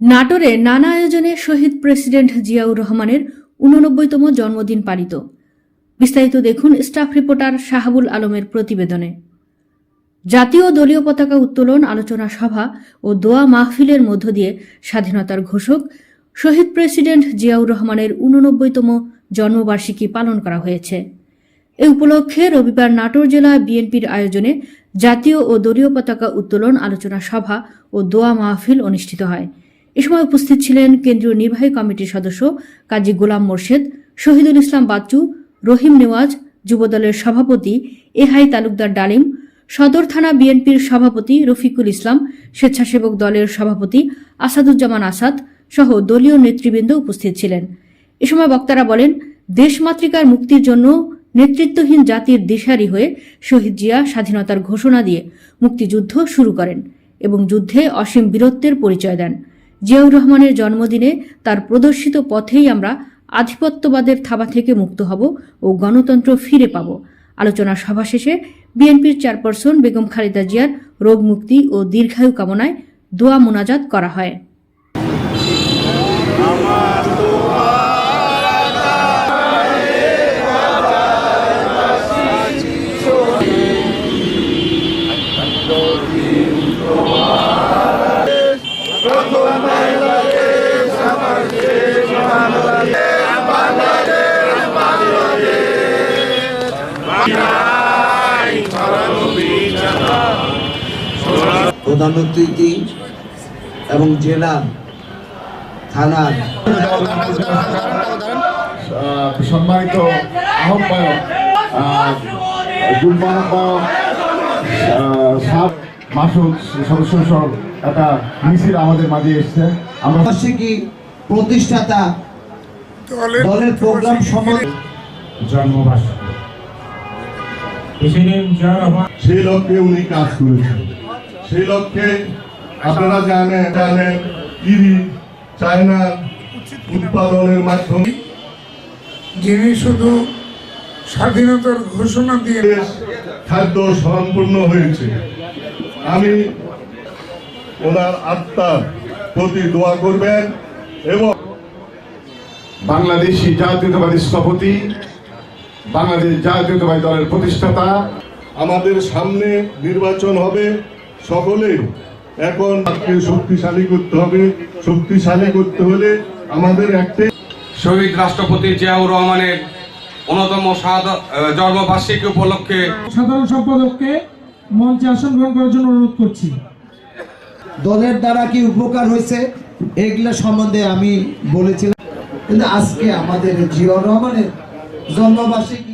নাটোরে নানা আয়োজনে শহীদ প্রেসিডেন্ট জিয়াউর রহমানের উননব্বইতম জন্মদিন পালিত। বিস্তারিত দেখুন স্টাফ রিপোর্টার শাহাবুল আলমের প্রতিবেদনে। জাতীয় দলীয় পতাকা উত্তোলন, আলোচনা সভা ও দোয়া মাহফিলের মধ্য দিয়ে স্বাধীনতার ঘোষক শহীদ প্রেসিডেন্ট জিয়াউর রহমানের উননব্বইতম জন্মবার্ষিকী পালন করা হয়েছে। এ উপলক্ষে রবিবার নাটোর জেলা বিএনপির আয়োজনে জাতীয় ও দলীয় পতাকা উত্তোলন, আলোচনা সভা ও দোয়া মাহফিল অনুষ্ঠিত হয়। এ সময় উপস্থিত ছিলেন কেন্দ্রীয় নির্বাহী কমিটির সদস্য কাজী গোলাম মোর্শেদ, শহীদুল ইসলাম বাচ্চু, রহিম নেওয়াজ, যুবদলের সভাপতি এহাই তালুকদার ডালিম, সদর থানা বিএনপির সভাপতি রফিকুল ইসলাম, স্বেচ্ছাসেবক দলের সভাপতি আসাদুজ্জামান আসাদ সহ দলীয় নেতৃবৃন্দ উপস্থিত ছিলেন। এ সময় বক্তারা বলেন দেশমাতৃকার মুক্তির জন্য নেতৃত্বহীন জাতির দিশারি হয়ে শহীদ জিয়া স্বাধীনতার ঘোষণা দিয়ে মুক্তিযুদ্ধ শুরু করেন এবং যুদ্ধে অসীম বীরত্বের পরিচয় দেন। জিয়াউর রহমানের জন্মদিনে তার প্রদর্শিত পথেই আমরা আধিপত্যবাদের থাবা থেকে মুক্ত হব ও গণতন্ত্র ফিরে পাব। আলোচনা সভা শেষে বিএনপির চেয়ারপারসন বেগম খালেদা জিয়ার রোগ মুক্তি ও দীর্ঘায়ু কামনায় দোয়া মোনাজাত করা হয়। প্রধানমন্ত্রী এবং জেলা থানার সম্মানিত আহ্বায়ক সাব মাসুদ সদস্য সহ একটা মিছিল আমাদের মাঝে এসছে। আমরা বার্ষিকী প্রতিষ্ঠাতা দলের প্রোগ্রাম সম্বন্ধে জন্মবার্ষিকী। প্রেসিডেন্ট সেই লক্ষ্যে উনি কাজ করেছেন। সেই লক্ষ্যে আপনারা জানেন জানেন ইরি চায়না উৎপাদনের মাধ্যমে যিনি শুধু স্বাধীনতার ঘোষণা দিয়ে খাদ্য সম্পূর্ণ হয়েছে। আমি ওনার আত্মার প্রতি দোয়া করবেন এবং বাংলাদেশি জাতীয়তাবাদী স্থপতি বাংলাদেশ জাতীয়তাবাদী দলের প্রতিষ্ঠাতা আমাদের সামনে নির্বাচন হবে। সকলে এখন আজকে শক্তিশালী করতে হবে। শক্তিশালী করতে হলে আমাদের একটাই শহীদ রাষ্ট্রপতি জিয়াউর রহমানের অন্যতম জন্মবার্ষিকী উপলক্ষে সাধারণ সম্পাদককে মঞ্চে আসন গ্রহণ করার জন্য অনুরোধ করছি। দলের দ্বারা কি উপকার হয়েছে? এগুলো সম্বন্ধে আমি বলেছিলাম। কিন্তু আজকে আমাদের জিয়র রহমানের জন্মবার্ষিকী